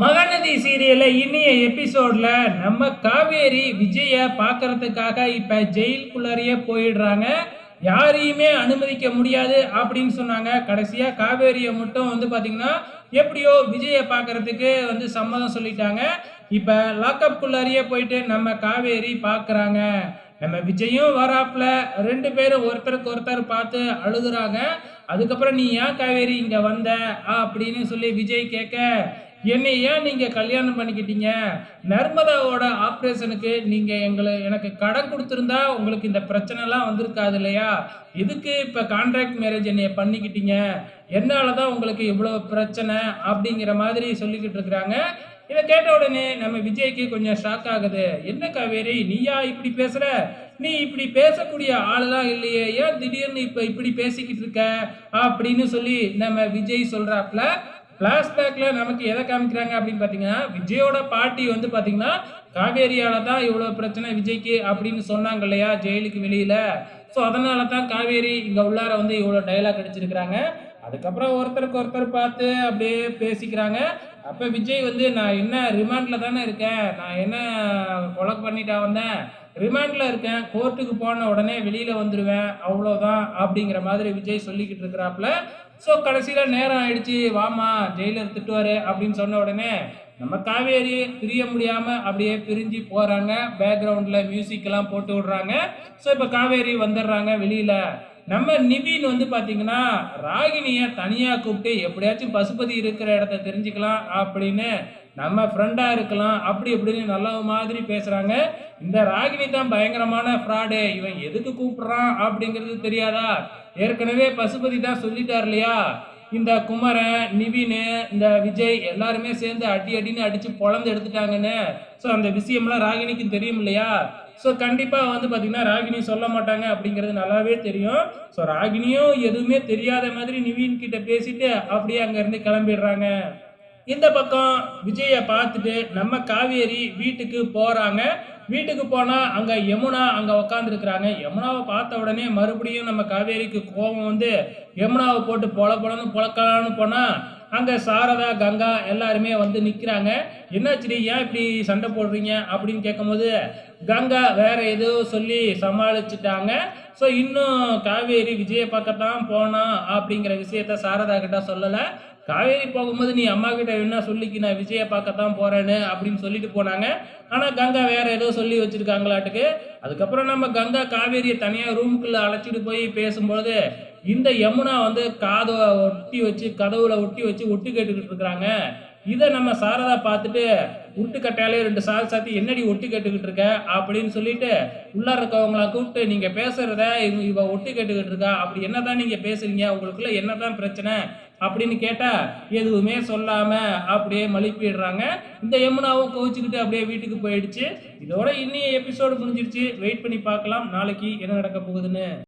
மகாநதி சீரியல்ல இன்னைய எபிசோட்ல நம்ம காவேரி விஜய பார்க்கறதுக்காக இப்ப ஜெயிலுக்குள்ளாரியே போயிடுறாங்க. யாரையுமே அனுமதிக்க முடியாது அப்படின்னு சொன்னாங்க. கடைசியா காவேரியை மட்டும் வந்து பாத்தீங்கன்னா எப்படியோ விஜய பார்க்கறதுக்கு வந்து சம்மதம் சொல்லிட்டாங்க. இப்ப லாக்கப்குள்ளாரியே போயிட்டு நம்ம காவேரி பார்க்குறாங்க நம்ம விஜயும் வராப்புல. ரெண்டு பேரும் ஒருத்தருக்கு ஒருத்தர் பார்த்து அழுகுறாங்க. அதுக்கப்புறம் நீ ஏன் காவேரி இங்க வந்த? அப்படின்னு சொல்லி விஜய் கேட்க என்னை ஏன் நீங்கள் கல்யாணம் பண்ணிக்கிட்டீங்க? நர்மதாவோட ஆப்ரேஷனுக்கு நீங்கள் எங்களை எனக்கு கடன் கொடுத்துருந்தா உங்களுக்கு இந்த பிரச்சனைலாம் வந்திருக்காது இல்லையா? இதுக்கு இப்போ கான்ட்ராக்ட் மேரேஜ் என்னைய பண்ணிக்கிட்டீங்க? என்னால் தான் உங்களுக்கு இவ்வளோ பிரச்சனை அப்படிங்கிற மாதிரி சொல்லிக்கிட்டு இருக்கிறாங்க. இதை கேட்ட உடனே நம்ம விஜய்க்கு கொஞ்சம் ஷாக் ஆகுது. என்ன காவேரி நீயா இப்படி பேசுற? நீ இப்படி பேசக்கூடிய ஆளுதான் இல்லையே. ஏன் திடீர்னு இப்ப இப்படி பேசிக்கிட்டு இருக்க? அப்படின்னு சொல்லி நம்ம விஜய் சொல்றாப்ல ஃப்ளாஷ்பேக்கில் நமக்கு எதை காமிக்கிறாங்க அப்படின்னு பார்த்தீங்கன்னா விஜயோட பாட்டி வந்து பார்த்தீங்கன்னா காவேரியால் தான் இவ்வளோ பிரச்சனை விஜய்க்கு அப்படின்னு சொன்னாங்க இல்லையா ஜெயிலுக்கு வெளியில். ஸோ அதனால தான் காவேரி இங்கே உள்ளார வந்து இவ்வளோ டைலாக் அடிச்சிருக்கிறாங்க. அதுக்கப்புறம் ஒருத்தருக்கு ஒருத்தர் பார்த்து அப்படியே பேசிக்கிறாங்க. அப்போ விஜய் வந்து நான் என்ன ரிமாண்டில் தானே இருக்கேன்? நான் என்ன கொலை பண்ணிட்டா வந்தேன்? ரிமாண்டில் இருக்கேன். கோர்ட்டுக்கு போன உடனே வெளியில் வந்துடுவேன் அவ்வளோதான் அப்படிங்கிற மாதிரி விஜய் சொல்லிக்கிட்டு இருக்கிறாப்புல ஸோ கடைசியில் நேரம் ஆயிடுச்சு. வாமா ஜெயிலர் திட்டுவார் அப்படின்னு சொன்ன உடனே நம்ம காவேரி பிரிய முடியாமல் அப்படியே பிரிஞ்சு போகிறாங்க பேக்ரவுண்டில் மியூசிக்கெல்லாம் போட்டு விடுறாங்க. ஸோ இப்போ காவேரி வந்துடுறாங்க வெளியில். நம்ம நிவின் வந்து பார்த்தீங்கன்னா ராகினியை தனியாக கூப்பிட்டு எப்படியாச்சும் பசுபதி இருக்கிற இடத்த தெரிஞ்சுக்கலாம் அப்படின்னு நம்ம ஃப்ரெண்டாக இருக்கலாம். அப்படி இப்படின்னு நல்ல மாதிரி பேசுகிறாங்க இந்த ராகினி தான் பயங்கரமான ஃப்ராடு இவன் எதுக்கு கூப்பிட்றான் அப்படிங்கிறது தெரியாதா? ஏற்கனவே பசுபதி தான் சொல்லிட்டார் இல்லையா? இந்த குமரன் நிவின் இந்த விஜய் எல்லாருமே சேர்ந்து அடி அடின்னு அடித்து பொழந்து எடுத்துட்டாங்கன்னு. ஸோ அந்த விஷயம்லாம் ராகினிக்கும் தெரியும் இல்லையா? ஸோ கண்டிப்பாக வந்து பார்த்திங்கன்னா ராகினி சொல்ல மாட்டாங்க அப்படிங்கிறது நல்லாவே தெரியும். ஸோ ராகினியும் எதுவுமே தெரியாத மாதிரி நிவின் கிட்ட பேசிட்டு அப்படியே அங்கேருந்து கிளம்பிடுறாங்க. இந்த பக்கம் விஜயை பார்த்துட்டு நம்ம காவேரி வீட்டுக்கு போகிறாங்க வீட்டுக்கு போனால் அங்கே யமுனா அங்கே உக்காந்துருக்குறாங்க. யமுனாவை பார்த்த உடனே மறுபடியும் நம்ம காவேரிக்கு கோபம் வந்து யமுனாவை போட்டு பொல பொலன்னு பொழக்கலான்னு போனால் அங்கே சாரதா கங்கா எல்லாருமே வந்து நிற்கிறாங்க என்னாச்சுடி? ஏன் இப்படி சண்டை போடுறீங்க? அப்படின்னு கேட்கும்போது கங்கா வேற ஏதோ சொல்லி சமாளிச்சுட்டாங்க. ஸோ இன்னும் காவேரி விஜயை பக்கத்தான் போனோம் அப்படிங்கிற விஷயத்த சாரதா கிட்ட சொல்லலை. காவேரி போகும்போது நீ அம்மா கிட்ட என்ன சொல்லிக்கு? நான் விஜயை பார்க்கத்தான் போறேன்னு அப்படின்னு சொல்லிட்டு போனாங்க. ஆனால் கங்கா வேற ஏதோ சொல்லி வச்சிருக்காங்களாட்டுக்கு. அதுக்கப்புறம் நம்ம கங்கா காவேரியை தனியாக ரூமுக்குள்ள அழைச்சிட்டு போய் பேசும்போது இந்த யமுனா வந்து காதை ஒட்டி வச்சு கதவுல ஒட்டி வச்சு ஒட்டு கேட்டுக்கிட்டு இருக்கிறாங்க. இதை நம்ம சாரதா பார்த்துட்டு உருட்டு கட்டையாலே ரெண்டு சால் சாத்தி என்னடி ஒட்டு கேட்டுக்கிட்டு இருக்க? அப்படின்னு சொல்லிட்டு உள்ளார இருக்கவங்கள கூப்பிட்டு நீங்க பேசுறத இவ இவ ஒட்டு கேட்டுக்கிட்டு இருக்கா? அப்படி என்னதான் நீங்க பேசுறீங்க? உங்களுக்குள்ள என்னதான் பிரச்சனை? அப்படின்னு கேட்டா எதுவுமே சொல்லாம அப்படியே மழுப்பிடுறாங்க. இந்த யமுனாவும் கோவிச்சுக்கிட்டு அப்படியே வீட்டுக்கு போயிடுச்சு. இதோட இன்னைய எபிசோடு முடிஞ்சிருச்சு. வெயிட் பண்ணி பார்க்கலாம். நாளைக்கு என்ன நடக்க போகுதுன்னு.